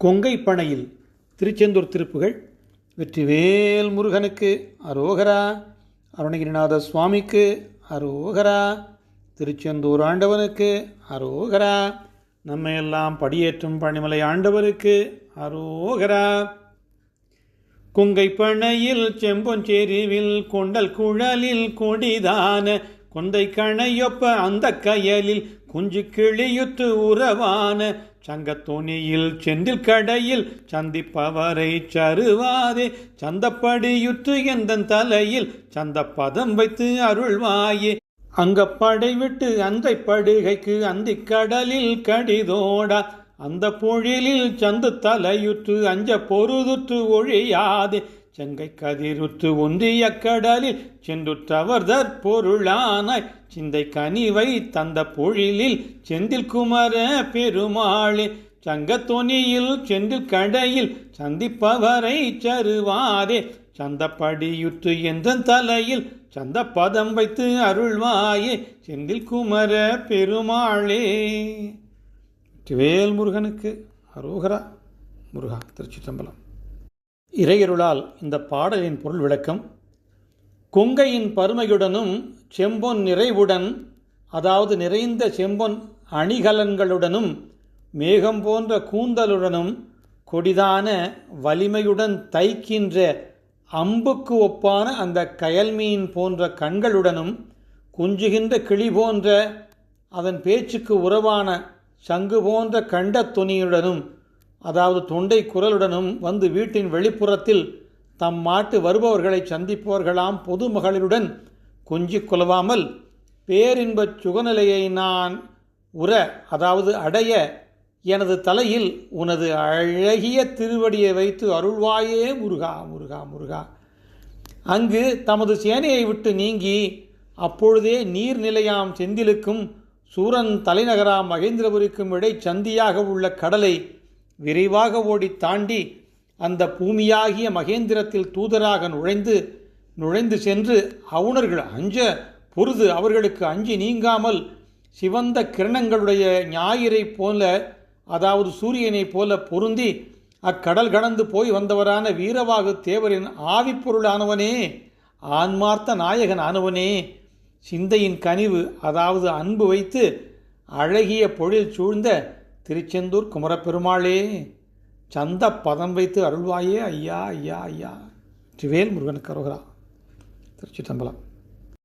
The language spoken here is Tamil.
கொங்கை பனையில் திருச்செந்தூர் திருப்புகள் வெற்றிவேல் முருகனுக்கு அரோகரா அருணகிரிநாத சுவாமிக்கு அரோகரா திருச்செந்தூர் ஆண்டவனுக்கு அரோகரா நம்ம எல்லாம் படியேற்றும் பணிமலை ஆண்டவருக்கு அரோகரா. குங்கை பனையில் செம்பொஞ்செறிவில் கொண்டல் குழலில் கொடிதான கொந்தை கணையொப்ப அந்த கயலில் குஞ்சு கிளியுத்து உறவான சங்கத்தோணியில் செந்தில் கடையில் சந்திப்பவரை சருவாதே. சந்தப்படியுத்து எந்தன் தலையில் சந்த பதம் வைத்து அருள்வாயே. அங்கப்படை விட்டு அந்தை படுகைக்கு அந்திக் கடலில் கடிதோடா. அந்த பொழிலில் சந்து தலையுற்று அஞ்ச பொருதுற்று ஒழியாதே. செங்கை கதிருற்று ஒன்றிய கடலில் சென்றுற்றவர் தற்பொருளானாய் சிந்தை கனிவை தந்த பொழிலில் செந்தில் குமர பெருமாளே. சங்கத்தொனியில் செந்தில் கடையில் சந்திப்பவரை சருவாரே சந்தப்படியுற்று என்ற தலையில் சந்த பதம் வைத்து அருள்வாயே. செந்தில் குமர பெருமாளே. வேல் முருகனுக்கு அரோகரா முருகா திருச்சிற்றம்பலம். இறையருளால் இந்த பாடலின் பொருள் விளக்கம் கொங்கையின் பருமையுடனும் செம்பொன் நிறைவுடன் அதாவது நிறைந்த செம்பொன் அணிகலன்களுடனும் மேகம் போன்ற கூந்தலுடனும் கொடிதான வலிமையுடன் தைக்கின்ற அம்புக்கு ஒப்பான அந்த கயல்மீன் போன்ற கண்களுடனும் குஞ்சுகின்ற கிளி போன்ற அதன் பேச்சுக்கு உறவான சங்கு போன்ற கண்ட துணியுடனும் அதாவது தொண்டை குரலுடனும் வந்து வீட்டின் வெளிப்புறத்தில் தம் மாட்டு வருபவர்களை சந்திப்பவர்களாம் பொதுமகளிருடன் கொஞ்சிக் கொலவாமல் பேரின்பச் சுகநிலையை நான் உற அதாவது அடைய எனது தலையில் உனது அழகிய திருவடியை வைத்து அருள்வாயே முருகா முருகா முருகா. அங்கு தமது சேனையை விட்டு நீங்கி அப்பொழுதே நீர்நிலையாம் செந்திலுக்கும் சூரன் தலைநகராம் மகேந்திரபுரிக்கும் இடை சந்தியாக உள்ள கடலை விரைவாக ஓடி தாண்டி அந்த பூமியாகிய மகேந்திரத்தில் தூதராக நுழைந்து நுழைந்து சென்று அவுணர்கள் அஞ்ச பொருது அவர்களுக்கு அஞ்சி நீங்காமல் சிவந்த கிரணங்களுடைய ஞாயிறை போல அதாவது சூரியனைப் போல பொருந்தி அக்கடல் கடந்து போய் வந்தவரான வீரவாகு தேவரின் ஆவிப்பொருளானவனே ஆன்மார்த்த நாயகன் ஆனவனே சிந்தையின் கனிவு அதாவது அன்பு வைத்து அழகிய பொழில் சூழ்ந்த திருச்செந்தூர் குமரப்பெருமாளே சந்த பதம் வைத்து அருள்வாயே ஐயா ஐயா ஐயா. திருவேல் முருகன் கருகரா திருச்சி தம்பலம்